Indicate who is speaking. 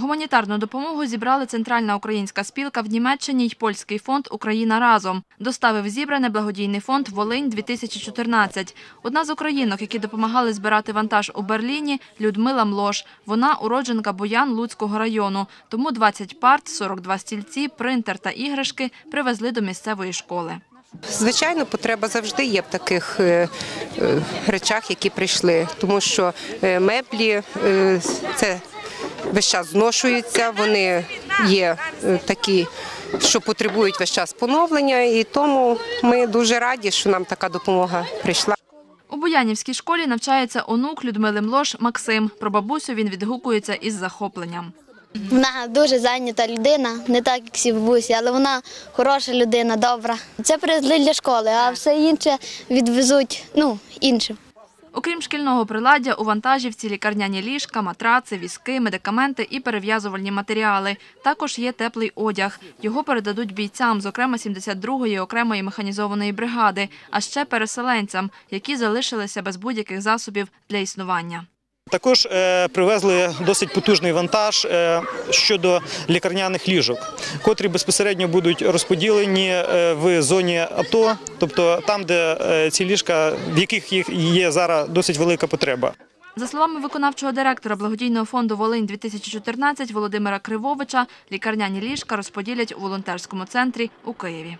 Speaker 1: Гуманітарну допомогу зібрали Центральна українська спілка в Німеччині й польський фонд Україна разом. Доставив зібране благодійний фонд Волинь 2014 Одна з українок, які допомагали збирати вантаж у Берліні, Людмила Млош. Вона уродженка Боян Луцького району. Тому 20 парт, 42 стільці, принтер та іграшки привезли до місцевої школи.
Speaker 2: Звичайно, потреба завжди є в таких е, е, речах, які прийшли, тому що е, меблі це весь час зношуються, вони є е, такі, що потребують весь час поновлення, і тому ми дуже раді, що нам така допомога прийшла.
Speaker 1: У Боянівській школі навчається онук Людмили Млош Максим. Про бабусю він відгукується із захопленням.
Speaker 3: Вона дуже зайнята людина, не так, як всі бабусі, але вона хороша людина, добра. Це привезли для школи, а все інше відвезуть ну, іншим.
Speaker 1: Окрім шкільного приладдя, у вантажівці лікарняні ліжка, матраци, візки, медикаменти і перев'язувальні матеріали. Також є теплий одяг. Його передадуть бійцям, зокрема 72-ї окремої механізованої бригади, а ще переселенцям, які залишилися без будь-яких засобів для існування.
Speaker 4: Також е, привезли досить потужний вантаж е, щодо лікарняних ліжок, котрі безпосередньо будуть розподілені е, в зоні АТО, тобто там, де ці ліжка, в яких їх є зараз досить велика потреба.
Speaker 1: За словами виконавчого директора благодійного фонду Волинь 2014 Володимира Кривовича, лікарняні ліжка розподілять у волонтерському центрі у Києві.